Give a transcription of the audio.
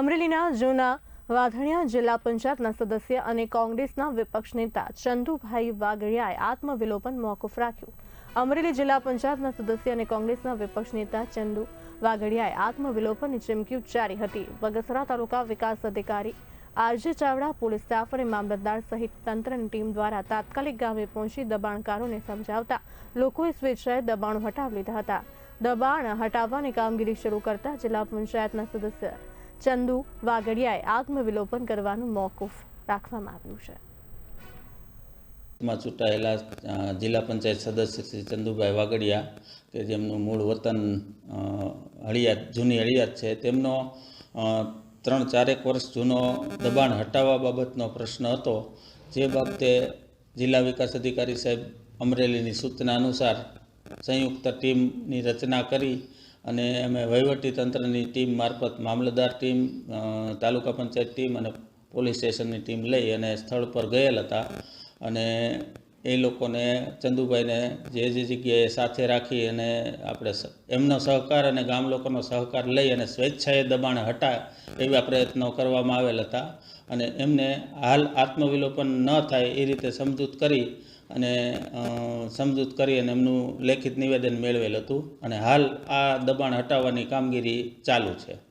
અમરેલીના જૂના વાધણિયા જિલ્લા પંચાયતના સદસ્ય અને કોંગ્રેસના વિપક્ષ નેતા ચંદુભાઈ વાગડિયાએ આત્મવિલોપન મોકૂફ રાખ્યું. અમરેલી જિલ્લા પંચાયતના સદસ્ય અને કોંગ્રેસના વિપક્ષ નેતા ચંદુ વાગડિયાએ આત્મવિલોપનની ચીમકી ઉચ્ચારી હતી. બગસરા તાલુકા વિકાસ અધિકારી આરજે ચાવડા, પોલીસ સ્ટાફ અને મામલતદાર સહિત તંત્રની ટીમ દ્વારા તાત્કાલિક ગામે પહોંચી દબાણકારોને સમજાવતા લોકોએ સ્વેચ્છાએ દબાણો હટાવી લીધા હતા. દબાણ હટાવવાની કામગીરી શરૂ કરતા જિલ્લા પંચાયતના સદસ્ય ચંદુ વાગડિયાએ આત્મવિલોપન કરવાનું મોકૂફ રાખવામાં આવ્યું છે. ચૂંટાયેલા જિલ્લા પંચાયત સદસ્ય શ્રી ચંદુભાઈ વાગડિયા કે જેમનું મૂળ વતન અ, હળિયાદ જૂની હળિયાદ છે તેમનો ત્રણ ચારેક વર્ષ જૂનો દબાણ હટાવવા બાબતનો પ્રશ્ન હતો. જે બાબતે જિલ્લા વિકાસ અધિકારી સાહેબ અમરેલીની સૂચના અનુસાર સંયુક્ત ટીમની રચના કરી અને અમે વહીવટી તંત્રની ટીમ મારફત મામલતદાર ટીમ તાલુકા પંચાયત ટીમ અને પોલીસ સ્ટેશનની ટીમ લઈ અને સ્થળ પર ગયેલ હતા. અને એ લોકોને, ચંદુભાઈને જે જે જગ્યાએ સાથે રાખી અને આપણે એમનો સહકાર અને ગામ લોકોનો સહકાર લઈ અને સ્વેચ્છાએ દબાણ હટાય એવા પ્રયત્નો કરવામાં આવેલ હતા. અને એમને હાલ આત્મવિલોપન ન થાય એ રીતે સમજૂત કરી અને સમજૂત કરી અને એમનું લેખિત નિવેદન મેળવેલ હતું. અને હાલ આ દબાણ હટાવવાની કામગીરી ચાલુ છે.